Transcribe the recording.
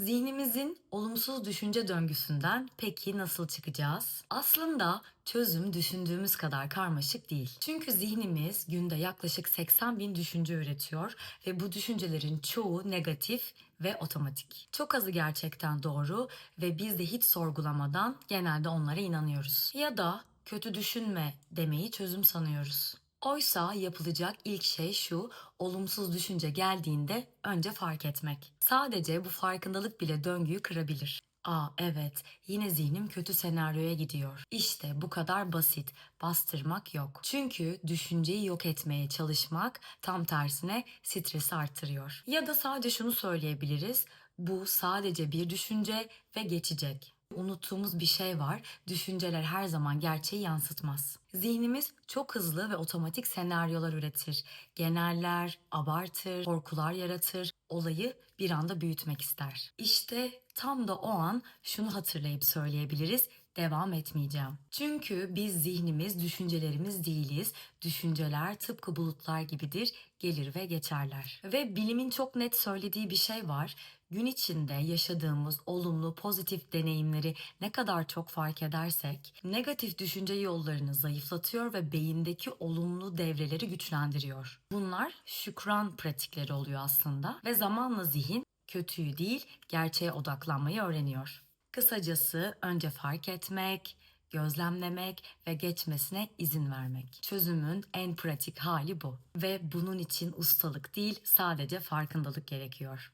Zihnimizin olumsuz düşünce döngüsünden peki nasıl çıkacağız? Aslında çözüm düşündüğümüz kadar karmaşık değil. Çünkü zihnimiz günde yaklaşık 80 bin düşünce üretiyor ve bu düşüncelerin çoğu negatif ve otomatik. Çok azı gerçekten doğru ve biz de hiç sorgulamadan genelde onlara inanıyoruz. Ya da kötü düşünme demeyi çözüm sanıyoruz. Oysa yapılacak ilk şey şu, olumsuz düşünce geldiğinde önce fark etmek. Sadece bu farkındalık bile döngüyü kırabilir. Aa evet, yine zihnim kötü senaryoya gidiyor. İşte bu kadar basit, bastırmak yok. Çünkü düşünceyi yok etmeye çalışmak tam tersine stresi artırıyor. Ya da sadece şunu söyleyebiliriz, bu sadece bir düşünce ve geçecek. Unuttuğumuz bir şey var. Düşünceler her zaman gerçeği yansıtmaz. Zihnimiz çok hızlı ve otomatik senaryolar üretir. Geneller, abartır, korkular yaratır, olayı bir anda büyütmek ister. İşte tam da o an şunu hatırlayıp söyleyebiliriz. Devam etmeyeceğim. Çünkü biz zihnimiz, düşüncelerimiz değiliz. Düşünceler tıpkı bulutlar gibidir, gelir ve geçerler. Ve bilimin çok net söylediği bir şey var. Gün içinde yaşadığımız olumlu, pozitif deneyimleri ne kadar çok fark edersek, negatif düşünce yollarını zayıflatıyor ve beyindeki olumlu devreleri güçlendiriyor. Bunlar şükran pratikleri oluyor aslında ve zamanla zihin kötüyü değil, gerçeğe odaklanmayı öğreniyor. Kısacası önce fark etmek, gözlemlemek ve geçmesine izin vermek. Çözümün en pratik hali bu ve bunun için ustalık değil, sadece farkındalık gerekiyor.